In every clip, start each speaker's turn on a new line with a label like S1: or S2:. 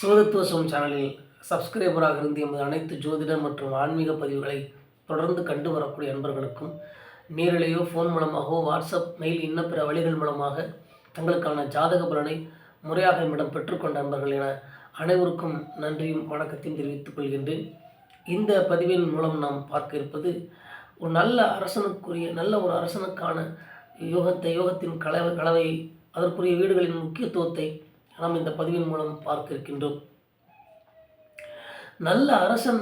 S1: சிவதத்துவசம் சேனலில் சப்ஸ்கிரைபராக இருந்து எமது அனைத்து ஜோதிட மற்றும் ஆன்மீக பதிவுகளை தொடர்ந்து கண்டு வரக்கூடிய அன்பர்களுக்கும் நேரிலேயோ ஃபோன் மூலமாகவோ வாட்ஸ்அப் மெயில் இன்ன பிற வழிகள் மூலமாக தங்களுக்கான ஜாதக பலனை முறையாக என்னிடம் பெற்றுக்கொண்ட அன்பர்கள் என அனைவருக்கும் நன்றியும் வணக்கத்தையும் தெரிவித்துக் கொள்கின்றேன். இந்த பதிவின் மூலம் நாம் பார்க்க இருப்பது ஒரு நல்ல அரசனுக்குரிய நல்ல ஒரு அரசனுக்கான யோகத்தை யோகத்தின் கலவை கலவை அதற்குரிய வீடுகளின் முக்கியத்துவத்தை நாம் இந்த பதிவின் மூலம் பார்க்க இருக்கின்றோம் நல்ல அரசன்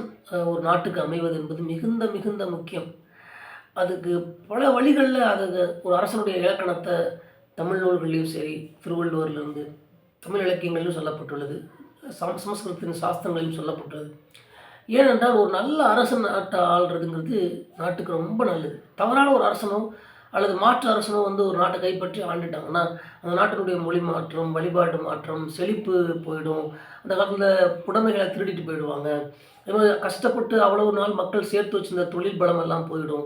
S1: ஒரு நாட்டுக்கு அமைவது என்பது மிகுந்த மிகுந்த முக்கியம். அதுக்கு பல வழிகளில் அது ஒரு அரசனுடைய இலக்கணத்தை தமிழ் நூல்கள்லையும் சரி திருவள்ளுவர்லேருந்து தமிழ் இலக்கியங்களிலும் சொல்லப்பட்டுள்ளது. சம் சமஸ்கிருதத்தின் சாஸ்திரங்களிலும் சொல்லப்பட்டுள்ளது. ஏனென்றால் ஒரு நல்ல அரசன் நாட்டை ஆள்றதுங்கிறது நாட்டுக்கு ரொம்ப நல்லது. தவறான ஒரு அரசனும் அல்லது மாற்று அரசனோ வந்து ஒரு நாட்டை கைப்பற்றி ஆண்டுட்டாங்கன்னா அந்த நாட்டினுடைய மொழி மாற்றம் வழிபாடு மாற்றம் செழிப்பு போயிடும். அந்த காலத்தில் புடமைகளை திருடிட்டு போயிடுவாங்க. மாதிரி கஷ்டப்பட்டு அவ்வளவு நாள் மக்கள் சேர்த்து வச்சிருந்த தொழில் பலம் எல்லாம் போயிடும்.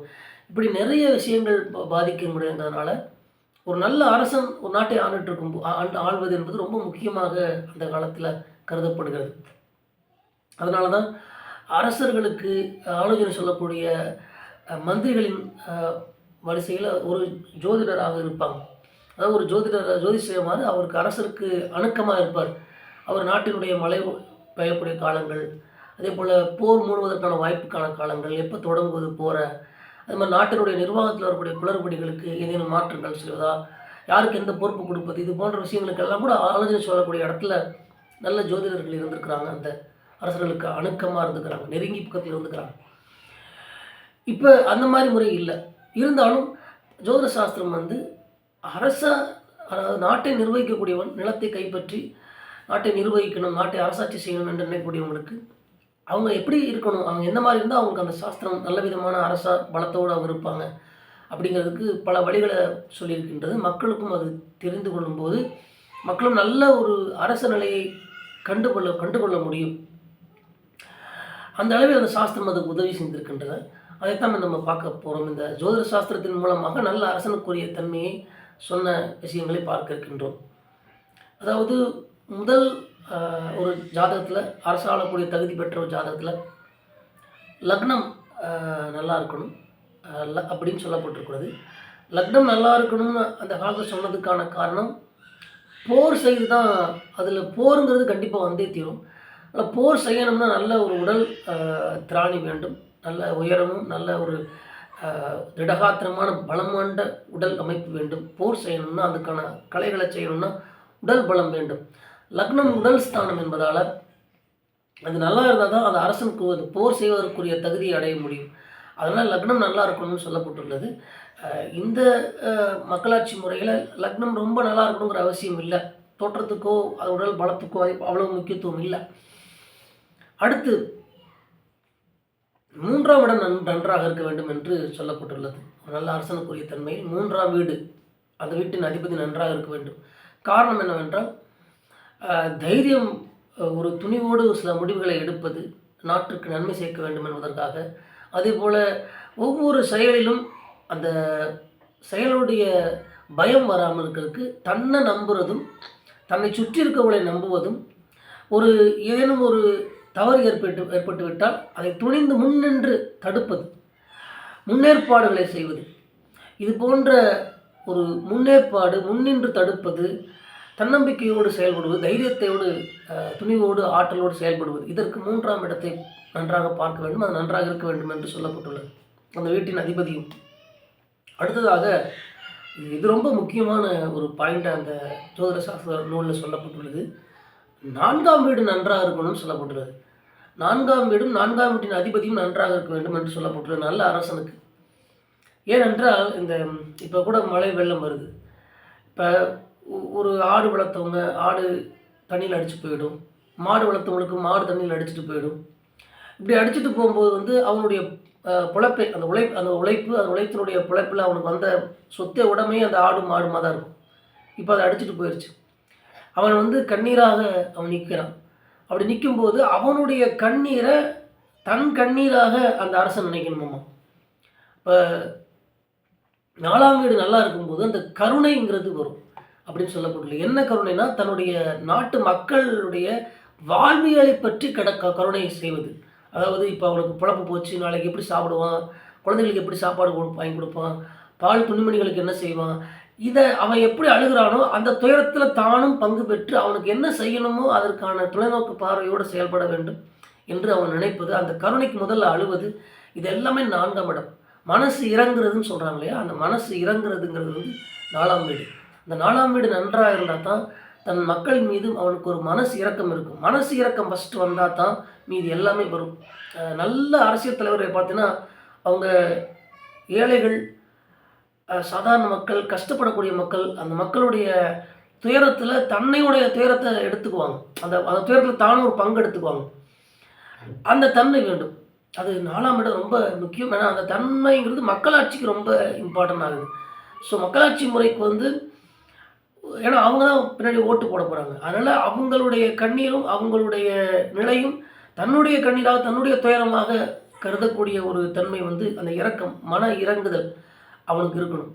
S1: இப்படி நிறைய விஷயங்கள் பா- பாதிக்க முடியுங்கிறதுனால ஒரு நல்ல அரசன் ஒரு நாட்டை ஆண்டுட்டு இருக்கும் ஆண்டு ஆள்வது என்பது ரொம்ப முக்கியமாக அந்த காலத்தில் கருதப்படுகிறது. அதனால தான் அரசர்களுக்கு ஆலோசனை சொல்லக்கூடிய மந்திரிகளின் வரிசையில் ஒரு ஜோதிடராக இருப்பாங்க. அதாவது ஒரு ஜோதிடர் ஜோதிஷமாறு அவருக்கு அரசருக்கு அணுக்கமாக இருப்பார். அவர் நாட்டினுடைய மழை பெய்யக்கூடிய காலங்கள் அதே போல் போர் மூடுவதற்கான வாய்ப்புக்கான காலங்கள் எப்போ தொடங்குவது போகிற அது மாதிரி நாட்டினுடைய நிர்வாகத்தில் வரக்கூடிய குளறுபடிகளுக்கு ஏதேனும் மாற்றங்கள் செய்வதா யாருக்கு எந்த பொறுப்பு கொடுப்பது இது போன்ற விஷயங்களுக்கெல்லாம் கூட ஆலோசனை சொல்லக்கூடிய இடத்துல நல்ல ஜோதிடர்கள் இருந்திருக்கிறாங்க. அந்த அரசர்களுக்கு அணுக்கமாக இருந்துக்கிறாங்க நெருங்கி பக்கத்தில் இருந்துக்கிறாங்க. இப்போ அந்த மாதிரி முறை இல்லை. இருந்தாலும் ஜோதிட சாஸ்திரம் வந்து அரச அதாவது நாட்டை நிர்வகிக்கக்கூடியவன் நிலத்தை கைப்பற்றி நாட்டை நிர்வகிக்கணும் நாட்டை அரசாட்சி செய்யணும் என்று நினைக்கக்கூடியவங்களுக்கு அவங்க எப்படி இருக்கணும் அவங்க எந்த மாதிரி இருந்தால் அவங்களுக்கு அந்த சாஸ்திரம் நல்ல விதமான அரச பலத்தோடு அவங்க இருப்பாங்க அப்படிங்கிறதுக்கு பல வழிகளை சொல்லியிருக்கின்றது. மக்களுக்கும் அது தெரிந்து கொள்ளும்போது மக்களும் நல்ல ஒரு அரச நிலையை கண்டுகொள்ள கண்டுகொள்ள முடியும். அந்த அளவில் அந்த சாஸ்திரம் அதுக்கு உதவி செஞ்சிருக்கின்றது அதைத்தான் நம்ம பார்க்க போகிறோம் இந்த ஜோதிட சாஸ்திரத்தின் மூலமாக நல்ல அரசனுக்குரிய தன்மையை சொன்ன விஷயங்களை பார்க்க இருக்கின்றோம். அதாவது முதல் ஒரு ஜாதகத்தில் அரசாளக்கூடிய தகுதி பெற்ற ஒரு ஜாதகத்தில் லக்னம் நல்லா இருக்கணும். அப்படின்னு சொல்லப்பட்டிருக்கிறது. லக்னம் நல்லா இருக்கணும்னு அந்த காலத்தில் சொன்னதுக்கான காரணம் போர் செய்து தான் அதில் போருங்கிறது கண்டிப்பாக வந்தே தீரும். ஆனால் போர் செய்யணும்னா நல்ல ஒரு உடல் திராணி வேண்டும். நல்ல உயரமும் நல்ல ஒரு திடகாத்திரமான பலம் உடல் அமைப்பு வேண்டும். போர் செய்யணும்னா அதுக்கான கலைகளை செய்யணும்னா உடல் பலம் வேண்டும். லக்னம் உடல் ஸ்தானம் என்பதால் அது நல்லா இருந்தால் தான் அது அரசனுக்கு அது போர் செய்வதற்குரிய தகுதியை அடைய முடியும். அதனால் லக்னம் நல்லா இருக்கணும்னு சொல்லப்பட்டுள்ளது. இந்த மக்களாட்சி முறையில் லக்னம் ரொம்ப நல்லா இருக்கணுங்கிற அவசியம் இல்லை. தோற்றத்துக்கோ அது உடல் பலத்துக்கோ அவ்வளோ முக்கியத்துவம் இல்லை. அடுத்து மூன்றாம் இடம் நன் நன்றாக இருக்க வேண்டும் என்று சொல்லப்பட்டுள்ளது. ஒரு நல்ல அரசனுக்குரிய தன்மையில் மூன்றாம் வீடு அந்த வீட்டின் அதிபதி நன்றாக இருக்க வேண்டும். காரணம் என்னவென்றால் தைரியம் ஒரு துணிவோடு சில முடிவுகளை எடுப்பது நாட்டிற்கு நன்மை சேர்க்க வேண்டும் என்பதற்காக. அதேபோல் ஒவ்வொரு செயலிலும் அந்த செயலுடைய பயம் வராமல் இருக்கிறதுக்கு தன்னை நம்புறதும் தன்னை சுற்றி இருக்கவங்களை நம்புவதும் ஒரு ஏதேனும் ஒரு தவறு ஏற்பட்டு ஏற்பட்டுவிட்டால் அதை துணிந்து முன்னின்று தடுப்பது முன்னேற்பாடுகளை செய்வது. இது போன்ற ஒரு முன்னேற்பாடு முன்னின்று தடுப்பது தன்னம்பிக்கையோடு செயல்படுவது தைரியத்தையோடு துணிவோடு ஆற்றலோடு செயல்படுவது இதற்கு மூன்றாம் இடத்தை நன்றாக பார்க்க வேண்டும். அது நன்றாக இருக்க வேண்டும் என்று சொல்லப்பட்டுள்ளது. அந்த வீட்டின் அதிபதியும். அடுத்ததாக இது- இது ரொம்ப முக்கியமான ஒரு பாயிண்ட் அந்த ஜோதிட சாஸ்திர நூலில் சொல்லப்பட்டுள்ளது. நான்காம் வீடு நன்றாக இருக்கணும்னு சொல்லப்பட்டுள்ளது. நான்காம் வீடும் நான்காம் வீட்டின் அதிபதியும் நன்றாக இருக்க வேண்டும் என்று சொல்லப்பட்டுள்ள நல்ல அரசனுக்கு. ஏனென்றால் இந்த இப்போ கூட மழை வெள்ளம் வருது. இப்போ ஒரு ஆடு வளர்த்தவங்க ஆடு தண்ணியில் அடிச்சு போயிடும். மாடு வளர்த்தவங்களுக்கு மாடு தண்ணியில் அடிச்சிட்டு போயிடும். இப்படி அடிச்சிட்டு போகும்போது வந்து அவனுடைய அஹ், அந்த உழைப்பு அந்த உழைப்பு அந்த உழைப்பினுடைய பிழைப்பில் அவனுக்கு வந்த சொத்தை உடமையே அந்த ஆடு மாடுமாக தான் இருக்கும். இப்போ அதை அடிச்சிட்டு போயிடுச்சு அவன் வந்து கண்ணீராக அவன் நிற்கிறான். அப்படி நிற்கும்போது அவனுடைய கண்ணீரை தன் கண்ணீராக அந்த அரசன் நினைக்கணுமாமா இப்போ நாலாம் வீடு நல்லா இருக்கும்போது அந்த கருணைங்கிறது வரும். அப்படின்னு சொல்லப்பட்டுள்ளது என்ன கருணைனா தன்னுடைய நாட்டு மக்களுடைய வாழ்வியலை பற்றி கடக்க கருணை செய்வது. அதாவது இப்போ அவனுக்கு பிழப்பு போச்சு நாளைக்கு எப்படி சாப்பிடுவான் குழந்தைகளுக்கு எப்படி சாப்பாடு கொடு- வாங்கி கொடுப்பான் பால் துணிமணிகளுக்கு என்ன செய்வான் இதை அவன் எப்படி அழுகிறானோ அந்த துயரத்தில் தானும் பங்கு பெற்று அவனுக்கு என்ன செய்யணுமோ அதற்கான தொலைநோக்கு பார்வையோடு செயல்பட வேண்டும் என்று அவன் நினைப்பது அந்த கருணைக்கு முதல்ல அழுவது இது எல்லாமே நான்காம் இடம். மனசு இறங்குறதுன்னு சொல்கிறாங்க இல்லையா? அந்த மனசு இறங்குறதுங்கிறது வந்து நாலாம் வீடு. இந்த நாலாம் வீடு நன்றாக இருந்தால் தான் தன் மக்கள் மீது அவனுக்கு ஒரு மனசு இறக்கம் இருக்கும். மனசு இறக்கம் ஃபஸ்ட்டு வந்தால் தான் மீது எல்லாமே வரும். நல்ல அரசியல் தலைவரை பார்த்தீங்கன்னா அவங்க ஏழைகள் சாதாரண மக்கள் கஷ்டப்படக்கூடிய மக்கள் அந்த மக்களுடைய துயரத்தில் தன்னையுடைய துயரத்தை எடுத்துக்குவாங்க. அந்த அந்த துயரத்தில் தானும் ஒரு பங்கு எடுத்துக்குவாங்க. அந்த தன்மை வேண்டும். அது நாலாம் இடம் ரொம்ப முக்கியம். ஏன்னா அந்த தன்மைங்கிறது மக்களாட்சிக்கு ரொம்ப இம்பார்ட்டன்ட் ஆகுது. ஸோ மக்களாட்சி முறைக்கு வந்து ஏன்னா அவங்க தான் பின்னாடி ஓட்டு போட போகிறாங்க அதனால் அவங்களுடைய கண்ணீரும் அவங்களுடைய நிலையும் தன்னுடைய கண்ணீராக தன்னுடைய துயரமாக கருதக்கூடிய ஒரு தன்மை வந்து அந்த இறக்கம் மன இறங்குதல். அவனுக்கு இருக்கணும்.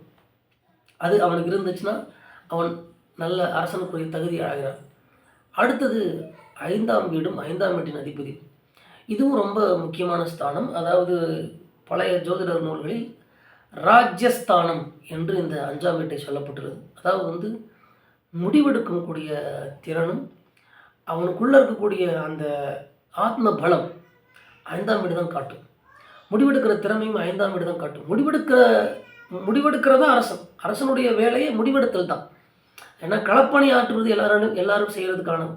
S1: அது அவனுக்கு இருந்துச்சுன்னா அவன் நல்ல அரசனுக்குரிய தகுதி ஆகிறான் அடுத்தது ஐந்தாம் வீடும் ஐந்தாம் வீட்டின் அதிபதி. இதுவும் ரொம்ப முக்கியமான ஸ்தானம். அதாவது பழைய ஜோதிடர் நூல்களில் ராஜ்யஸ்தானம் என்று இந்த அஞ்சாம் வீட்டை சொல்லப்பட்டுள்ளது அதாவது வந்து முடிவெடுக்கக்கூடிய திறனும் அவனுக்குள்ளே இருக்கக்கூடிய அந்த ஆத்ம பலம் ஐந்தாம் வீடு தான் காட்டும். முடிவெடுக்கிற திறமையும் ஐந்தாம் வீடு தான் காட்டும். முடிவெடுக்கிற முடிவெடுக்கிறதா அரசன். அரசனுடைய வேலையை முடிவெடுத்தல் தான் ஏன்னா களப்பணி ஆற்றுவது எல்லாரும் எல்லாரும் செய்கிறதுக்கான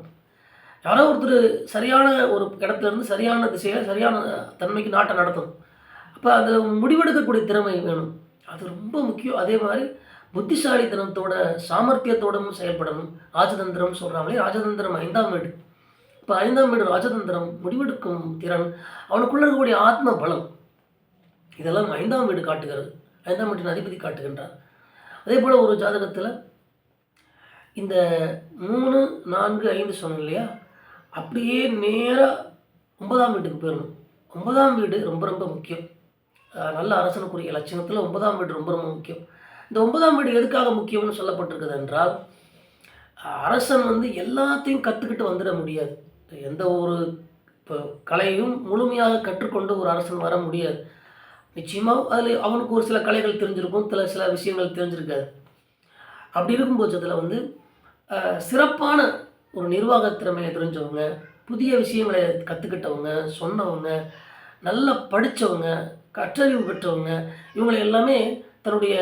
S1: யாரோ ஒருத்தர் சரியான ஒரு இடத்துல இருந்து சரியான திசையில் சரியான தன்மைக்கு நாட்டை நடத்தணும். அப்போ அதில் முடிவெடுக்கக்கூடிய திறமை வேணும். அது ரொம்ப முக்கியம். அதே மாதிரி புத்திசாலித்தனத்தோட சாமர்த்தியத்தோடும் செயல்படணும். ராஜதந்திரம் சொல்கிறாங்களே ராஜதந்திரம் ஐந்தாம் வீடு. இப்போ ஐந்தாம் வீடு ராஜதந்திரம் முடிவெடுக்கும் திறன் அவனுக்குள்ள இருக்கக்கூடிய ஆத்ம பலம் இதெல்லாம் ஐந்தாம் வீடு காட்டுகிறது. ஐந்தாம் வீட்டின் அதிபதி காட்டுகின்றார். அதே போல் ஒரு ஜாதகத்தில் இந்த மூணு நான்கு ஐந்து சொன்னேன் இல்லையா? அப்படியே நேராக ஒன்பதாம் வீட்டுக்கு போயிடணும். ஒன்பதாம் வீடு ரொம்ப ரொம்ப முக்கியம். நல்ல அரசனுக்குரிய லட்சணத்தில் ஒன்பதாம் வீடு ரொம்ப ரொம்ப முக்கியம். இந்த ஒன்பதாம் வீடு எதுக்காக முக்கியம்னு சொல்லப்பட்டிருக்குது என்றால் அரசன் வந்து எல்லாத்தையும் கற்றுக்கிட்டு வந்துட முடியாது. எந்த ஒரு இப்போ கலையும் முழுமையாக கற்றுக்கொண்டு ஒரு அரசன் வர முடியாது. நிச்சயமாக அதில் அவனுக்கு ஒரு சில கலைகள் தெரிஞ்சிருக்கும் சில சில விஷயங்கள் தெரிஞ்சிருக்காது. அப்படி இருக்கும் பட்சத்தில் வந்து சிறப்பான ஒரு நிர்வாக திறமையை தெரிஞ்சவங்க புதிய விஷயங்களை கற்றுக்கிட்டவங்க சொன்னவங்க நல்லா படித்தவங்க கற்றறிவு பெற்றவங்க இவங்களை எல்லாமே தன்னுடைய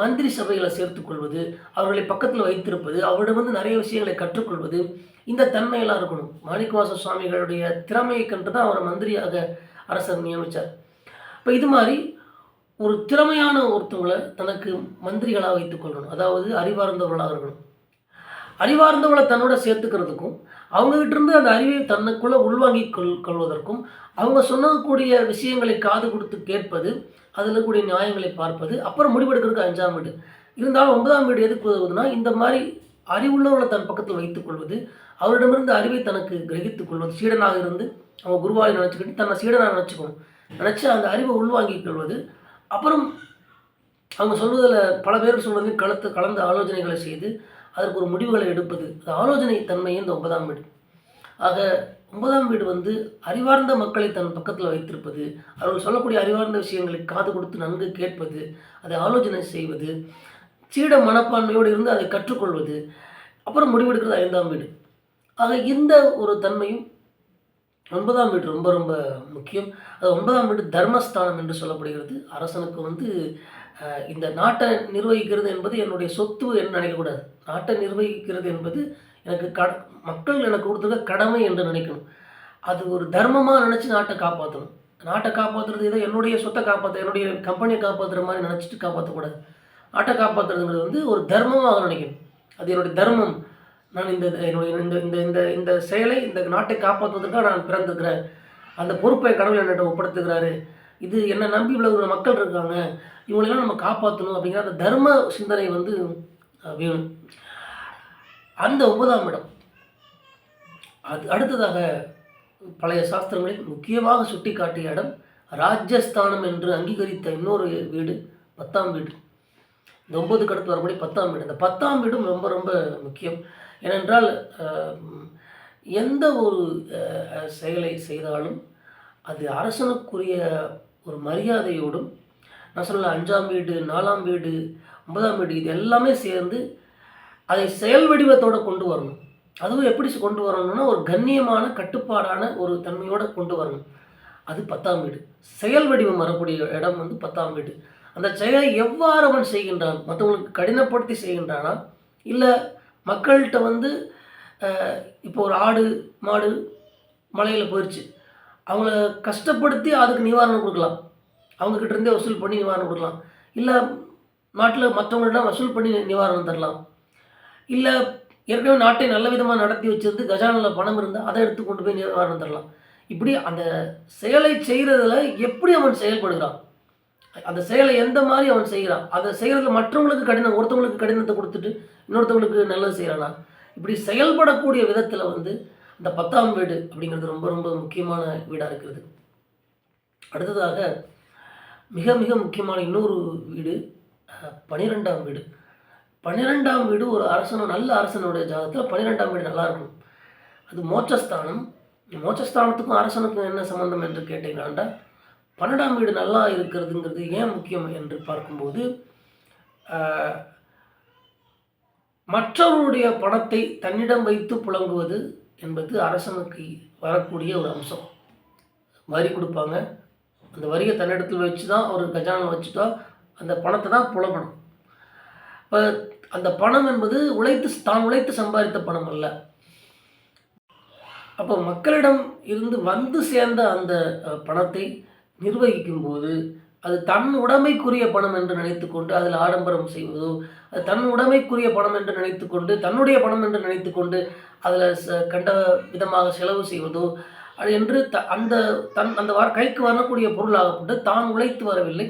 S1: மந்திரி சபைகளை சேர்த்துக்கொள்வது அவர்களை பக்கத்தில் வைத்திருப்பது அவரிடம் வந்து நிறைய விஷயங்களை கற்றுக்கொள்வது இந்த தன்மையெல்லாம் இருக்கணும். மாணிக்கவாச சுவாமிகளுடைய திறமையை கண்டு தான் அவரை மந்திரியாக அரசர் நியமித்தார் இப்போ இது மாதிரி ஒரு திறமையான ஒருத்தவங்களை தனக்கு மந்திரிகளாக வைத்துக்கொள்ளணும் அதாவது அறிவார்ந்தவர்களாக இருக்கணும். அறிவார்ந்தவங்களை தன்னோட சேர்த்துக்கிறதுக்கும் அவங்ககிட்ட இருந்து அந்த அறிவை தன்னுக்குள்ளே உள்வாங்கி கொள் கொள்வதற்கும் அவங்க சொன்னக்கூடிய விஷயங்களை காது கொடுத்து கேட்பது அதில் கூடிய நியாயங்களை பார்ப்பது அப்புறம் முடிவெடுக்கிறதுக்கு அஞ்சாம் வீடு. இருந்தாலும் ஒன்பதாம் வீடு எதுக்கு உதவுதுன்னா இந்த மாதிரி அறிவுள்ளவர்களை தன் பக்கத்தில் வைத்துக்கொள்வது அவரிடமிருந்து அறிவை தனக்கு கிரகித்துக் கொள்வது சீடனாக இருந்து அவங்க குருவாய் நினச்சிக்கிட்டு தன்னை சீடனாக நினச்சிக்கணும். நினச்சி அந்த அறிவை உள்வாங்கிக் கொள்வது. அப்புறம் அவங்க சொல்வதில் பல பேர் சொல்வதையும் கலத்து கலந்த ஆலோசனைகளை செய்து அதற்கு ஒரு முடிவுகளை எடுப்பது. அது ஆலோசனை தன்மையே இந்த ஒன்பதாம் வீடு. ஆக ஒன்பதாம் வீடு வந்து அறிவார்ந்த மக்களை தன் பக்கத்தில் வைத்திருப்பது அவர்கள் சொல்லக்கூடிய அறிவார்ந்த விஷயங்களை காது கொடுத்து நன்கு கேட்பது அதை ஆலோசனை செய்வது சீட மனப்பான்மையோடு இருந்து அதை கற்றுக்கொள்வது அப்புறம் முடிவெடுக்கிறது ஐந்தாம் வீடு. ஆக இந்த ஒரு தன்மையும் ஒன்பதாம் வீடு ரொம்ப ரொம்ப முக்கியம். அது ஒன்பதாம் வீடு தர்மஸ்தானம் என்று சொல்லப்படுகிறது. அரசனுக்கு வந்து இந்த நாட்டை நிர்வகிக்கிறது என்பது என்னுடைய சொத்து என்று நினைக்கக்கூடாது நாட்டை நிர்வகிக்கிறது என்பது எனக்கு கட மக்கள் எனக்கு கொடுத்துருக்க கடமை என்று நினைக்கணும். அது ஒரு தர்மமாக நினச்சி நாட்டை காப்பாற்றணும் நாட்டை காப்பாற்றுறது ஏதோ என்னுடைய சொத்தை காப்பாற்ற என்னுடைய கம்பெனியை காப்பாற்றுற மாதிரி நினச்சிட்டு காப்பாற்றக்கூடாது நாட்டை காப்பாற்றுறதுங்கிறது வந்து ஒரு தர்மமாக நினைக்கணும். அது என்னுடைய தர்மம். நான் இந்த என்னுடைய இந்த இந்த இந்த இந்த செயலை இந்த நாட்டை காப்பாற்றுவதற்காக நான் பிறந்திருக்கிறேன். அந்த பொறுப்பை கடவுள் என்னிட்ட ஒப்படுத்துகிறாரு இது என்னை நம்பி உள்ள மக்கள் இருக்காங்க. இவங்களெல்லாம் நம்ம காப்பாற்றணும் அப்படிங்கிற அந்த தர்ம சிந்தனை வந்து வேணும். அந்த ஒன்பதாம் இடம். அது அடுத்ததாக பழைய சாஸ்திரங்களில் முக்கியமாக சுட்டிக்காட்டிய இடம் ராஜஸ்தானம் என்று அங்கீகரித்த இன்னொரு வீடு பத்தாம் வீடு. இந்த ஒன்பதுக்கு அடுத்து வரக்கூடிய பத்தாம் வீடு. இந்த பத்தாம் வீடும் ரொம்ப ரொம்ப முக்கியம். ஏனென்றால் எந்த ஒரு செயலை செய்தாலும் அது அரசனுக்குரிய ஒரு மரியாதையோடும் நான் சொல்ல அஞ்சாம் வீடு நாலாம் வீடு ஒன்பதாம் வீடு இது எல்லாமே சேர்ந்து அதை செயல் வடிவத்தோடு கொண்டு வரணும். அதுவும் எப்படி கொண்டு வரணும்னா ஒரு கண்ணியமான கட்டுப்பாடான ஒரு தன்மையோடு கொண்டு வரணும். அது பத்தாம் வீடு. செயல் வடிவம் வரக்கூடிய இடம் வந்து பத்தாம் வீடு. அந்த செயலை எவ்வாறு அவன் செய்கின்றான்? மற்றவங்களுக்கு கடினப்படுத்தி செய்கின்றானா? இல்லை மக்கள்கிட்ட வந்து இப்போ ஒரு ஆடு மாடு மலையில் போயிடுச்சு அவங்கள கஷ்டப்படுத்தி அதுக்கு நிவாரணம் கொடுக்கலாம். அவங்கக்கிட்ட இருந்தே வசூல் பண்ணி நிவாரணம் கொடுக்கலாம். இல்லை நாட்டில் மற்றவங்கள்ட்ட வசூல் பண்ணி நிவாரணம் தரலாம். இல்லை ஏற்கனவே நாட்டை நல்ல விதமாக நடத்தி வச்சிருந்து கஜானில் பணம் இருந்தால் அதை எடுத்து கொண்டு போய் நிவாரணம் தரலாம். இப்படி அந்த செயலை செய்கிறதுல எப்படி அவன் செயல்படுகிறான்? அந்த செயலை எந்த மாதிரி அவன் செய்கிறான்? அதை செய்கிறதுல மற்றவங்களுக்கு கடினம் ஒருத்தவங்களுக்கு கடினத்தை கொடுத்துட்டு இன்னொருத்தவங்களுக்கு நல்லது செய்கிறானா? இப்படி செயல்படக்கூடிய விதத்தில் வந்து இந்த பத்தாம் வீடு அப்படிங்கிறது ரொம்ப ரொம்ப முக்கியமான வீடாக இருக்கிறது. அடுத்ததாக மிக மிக முக்கியமான இன்னொரு வீடு பனிரெண்டாம் பன்னிரெண்டாம் வீடு. பன்னிரெண்டாம் வீடு ஒரு அரசனோ நல்ல அரசனுடைய ஜாதகத்தில் பன்னிரெண்டாம் வீடு நல்லா இருக்கும் அது மோட்சஸ்தானம். மோட்சஸ்தானத்துக்கும் அரசனுக்கும் என்ன சம்மந்தம் என்று கேட்டீங்கன்னாண்டா பன்னெண்டாம் வீடு நல்லா இருக்கிறதுங்கிறது ஏன் முக்கியம் என்று பார்க்கும்போது மற்றவருடைய பணத்தை தன்னிடம் வைத்து புழங்குவது என்பது அரசனுக்கு வரக்கூடிய ஒரு அம்சம். வரி கொடுப்பாங்க. அந்த வரியை தன்னிடத்தில் வச்சு தான் அவர் கஜானம் வச்சு தான் அந்த பணத்தை தான் புலப்படும் இப்போ அந்த பணம் என்பது உழைத்து தான் உழைத்து சம்பாதித்த பணம் அல்ல. அப்போ மக்களிடம் இருந்து வந்து சேர்ந்த அந்த பணத்தை நிர்வகிக்கும் போது அது தன் உடைமைக்குரிய பணம் என்று நினைத்துக்கொண்டு அதில் ஆடம்பரம் செய்வதோ அது தன் உடைமைக்குரிய பணம் என்று நினைத்துக்கொண்டு தன்னுடைய பணம் என்று நினைத்துக்கொண்டு அதில் ச கண்ட விதமாக செலவு செய்வதோ அது என்று த அந்த தன் அந்த வார கைக்கு வரக்கூடிய பொருளாகப்பட்டு தான் உழைத்து வரவில்லை.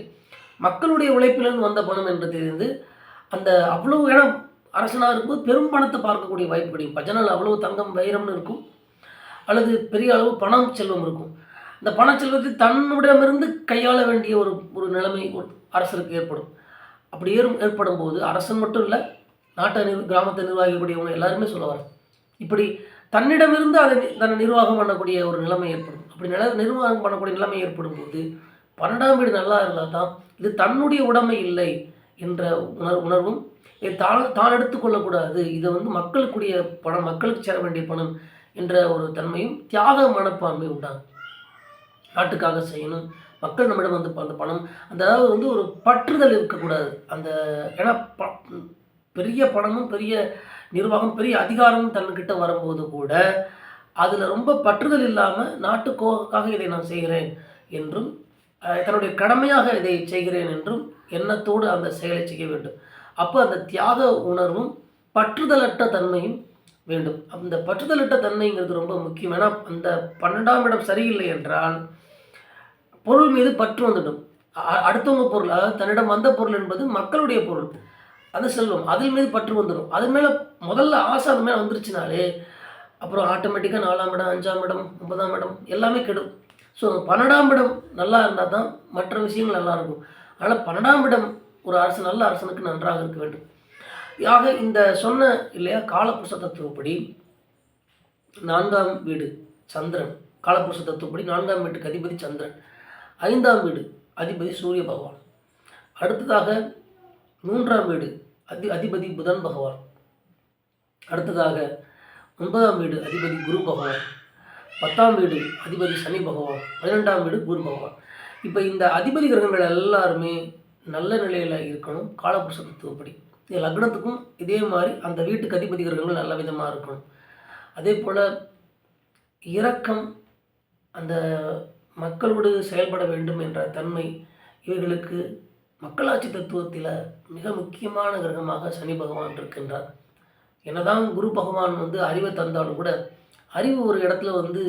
S1: மக்களுடைய உழைப்பிலிருந்து வந்த பணம் என்று தெரிந்து அந்த அவ்வளவு இடம் அரசனாக இருக்கும்போது பெரும் பணத்தை பார்க்கக்கூடிய வாய்ப்பு கிடைக்கும். பஜனால் அவ்வளவு தங்கம் வைரம்னு இருக்கும். அல்லது பெரிய அளவு பணம் செல்வம் இருக்கும். இந்த பணச்செல்வத்தை தன்னுடமிருந்து தன்னிடமிருந்து கையாள வேண்டிய ஒரு ஒரு நிலைமை அரசருக்கு ஏற்படும். அப்படி ஏறும் ஏற்படும் போது அரசன் மட்டும் இல்லை நாட்டை நிர் கிராமத்தை நிர்வகிக்கக்கூடியவங்க எல்லாருமே சொல்லுவார் இப்படி தன்னிடமிருந்து அதை தன்னை நிர்வாகம் பண்ணக்கூடிய ஒரு நிலைமை ஏற்படும். அப்படி நில நிர்வாகம் பண்ணக்கூடிய நிலைமை ஏற்படும் போது பன்னெண்டாம் வீடு நல்லா இருந்தால் தான் இது தன்னுடைய உடைமை இல்லை என்ற உணர் உணர்வும் இதை தான் தான் எடுத்துக்கொள்ளக்கூடாது இதை வந்து மக்களுக்குரிய பணம் மக்களுக்கு சேர வேண்டிய பணம் என்ற ஒரு தன்மையும் தியாக மனப்பான்மை உண்டாகும். நாட்டுக்காக செய்யணும். மக்கள் நம்மிடம் வந்து அந்த பணம் அந்த அதாவது வந்து ஒரு பற்றுதல் இருக்கக்கூடாது. அந்த ஏன்னா ப- பெரிய பணமும் பெரிய நிர்வாகம் பெரிய அதிகாரமும் தன்கிட்ட வரும்போது கூட அதில் ரொம்ப பற்றுதல் இல்லாமல் நாட்டுக்கோக்காக இதை நான் செய்கிறேன் என்றும் தன்னுடைய கடமையாக இதை செய்கிறேன் என்றும் எண்ணத்தோடு அந்த செயலை செய்ய வேண்டும். அப்போ அந்த தியாக உணர்வும் பற்றுதலற்ற தன்மையும் வேண்டும். அந்த பற்றுதலற்ற தன்மைங்கிறது ரொம்ப முக்கியம். ஏன்னா அந்த பன்னெண்டாம் இடம் சரியில்லை என்றால் பொருள் மீது பற்று வந்துடும். அடுத்தவங்க பொருள் அதாவது தன்னிடம் வந்த பொருள் என்பது மக்களுடைய பொருள். அந்த செல்வம். அதில் மீது பற்று வந்துடும். அது மேலே முதல்ல ஆசை அது மேலே வந்துருச்சுனாலே அப்புறம் ஆட்டோமேட்டிக்காக நாலாம் இடம் அஞ்சாம் இடம் ஒன்பதாம் இடம் எல்லாமே கெடும். ஸோ பன்னெண்டாம் இடம் நல்லா இருந்தால் தான் மற்ற விஷயங்கள் நல்லா இருக்கும். அதனால் பன்னெண்டாம் இடம் ஒரு அரசு நல்ல அரசனுக்கு நன்றாக இருக்க வேண்டும். ஆக இந்த சொன்ன இல்லையா காலப்புருஷ தத்துவப்படி நான்காம் வீடு சந்திரன். காலப்புருஷ தத்துவப்படி நான்காம் வீட்டுக்கு அதிபதி சந்திரன். ஐந்தாம் வீடு அதிபதி சூரிய பகவான். அடுத்ததாக மூன்றாம் வீடு அதி அதிபதி புதன் பகவான். அடுத்ததாக ஒன்பதாம் வீடு அதிபதி குரு பகவான். பத்தாம் வீடு அதிபதி சனி பகவான். பன்னிரெண்டாம் வீடு குரு பகவான். இப்போ இந்த அதிபதி கிரகங்கள் எல்லாருமே நல்ல நிலையில் இருக்கணும் காலபுருஷ தத்துவப்படி. இது லக்னத்துக்கும் இதே மாதிரி அந்த வீட்டுக்கு அதிபதி கிரகங்கள் நல்ல விதமாக இருக்கணும். அதே போல் இரக்கம் அந்த மக்களோடு செயல்பட வேண்டும் என்ற தன்மை இவர்களுக்கு மக்களாட்சி தத்துவத்தில் மிக முக்கியமான கிரகமாக சனி பகவான் இருக்கின்றார். என்னதான் குரு பகவான் வந்து அறிவை தந்தாலும் கூட அறிவு ஒரு இடத்துல வந்து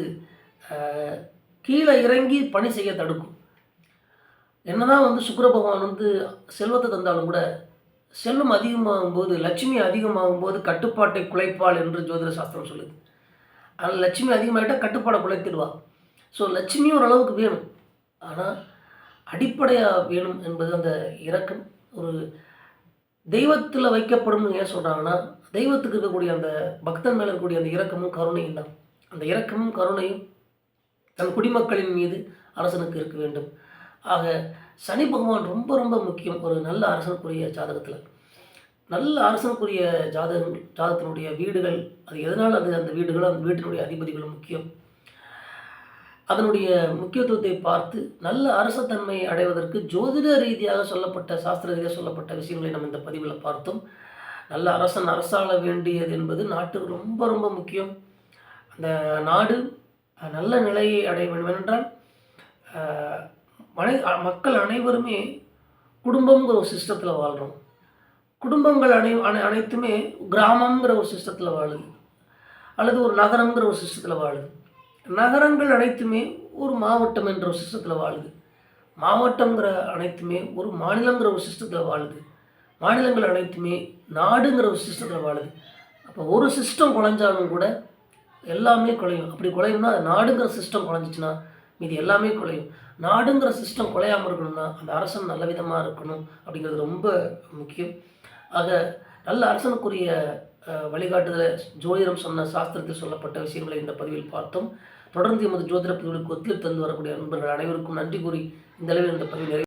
S1: கீழே இறங்கி பணி செய்ய தடுக்கும். என்னதான் வந்து சுக்கர பகவான் வந்து செல்வத்தை தந்தாலும் கூட செல்வம் அதிகமாகும் போது லட்சுமி அதிகமாகும் போது கட்டுப்பாட்டை குலைப்பாள் என்று ஜோதிட சாஸ்திரம் சொல்லுது. ஆனால் லட்சுமி அதிகமாகிட்டால் கட்டுப்பாடை குலைத்திடுவாள் ஸோ லட்சுமி ஓரளவுக்கு வேணும். ஆனால் அடிப்படையாக வேணும் என்பது அந்த இரக்கம். ஒரு தெய்வத்தில் வைக்கப்படும் ஏன் சொல்கிறாங்கன்னா தெய்வத்துக்கு இருக்கக்கூடிய அந்த பக்தன் மேலே இருக்கக்கூடிய அந்த இரக்கமும் கருணையும் தான். அந்த இரக்கமும் கருணையும் தன் குடிமக்களின் மீது அரசனுக்கு இருக்க வேண்டும். ஆக சனி பகவான் ரொம்ப ரொம்ப முக்கியம் ஒரு நல்ல அரசனுக்குரிய ஜாதகத்தில். நல்ல அரசனுக்குரிய ஜாதகங்கள் ஜாதகத்தினுடைய வீடுகள் அது எதனால் அது அந்த வீடுகளும் அந்த வீட்டினுடைய அதிபதிகளும் முக்கியம். அதனுடைய முக்கியத்துவத்தை பார்த்து நல்ல அரசத்தன்மை அடைவதற்கு ஜோதிட ரீதியாக சொல்லப்பட்ட சாஸ்திர ரீதியாக சொல்லப்பட்ட விஷயங்களை நம்ம இந்த பதிவில் பார்த்தோம். நல்ல அரசன் அரசாள வேண்டியது என்பது நாட்டுக்கு ரொம்ப ரொம்ப முக்கியம். அந்த நாடு நல்ல நிலையை அடைய வேண்டும் என்றால் மனை மக்கள் அனைவருமே குடும்பங்கிற ஒரு சிஸ்டத்தில் வாழ்கிறோம் குடும்பங்கள் அனை அனை அனைத்துமே கிராமங்கிற ஒரு சிஸ்டத்தில் வாழுது. அல்லது ஒரு நகரங்கிற ஒரு சிஸ்டத்தில் வாழுது. நகரங்கள் அனைத்துமே ஒரு மாவட்டம் என்ற ஒரு சிஸ்டத்தில் வாழுது. மாவட்டங்கிற அனைத்துமே ஒரு மாநிலங்கிற ஒரு சிஸ்டத்தில் வாழுது. மாநிலங்கள் அனைத்துமே நாடுங்கிற ஒரு சிஸ்டத்தில் வாழுது. அப்போ ஒரு சிஸ்டம் குலைஞ்சாலும் கூட எல்லாமே குலையும். அப்படி குலையும்னா அது நாடுங்கிற சிஸ்டம் குலைஞ்சிச்சுன்னா மீதி எல்லாமே குலையும். நாடுங்கிற சிஸ்டம் குலையாமல் இருக்கணும்னா அந்த அரசன் நல்ல விதமாக இருக்கணும் அப்படிங்கிறது ரொம்ப முக்கியம். ஆக நல்ல அரசனுக்குரிய வழிகாட்டுதலை ஜோதிடம் சொன்ன சாஸ்திரத்தில் சொல்லப்பட்ட விஷயங்களை இந்த பதிவில் பார்த்தோம். தொடர்ந்து எமது ஜோதிட பதிவுகளுக்கு ஒத்துழைப்பு தந்து வரக்கூடிய நண்பர்கள் அனைவருக்கும் நன்றி கூறி இந்த அளவில் இந்த பதிவு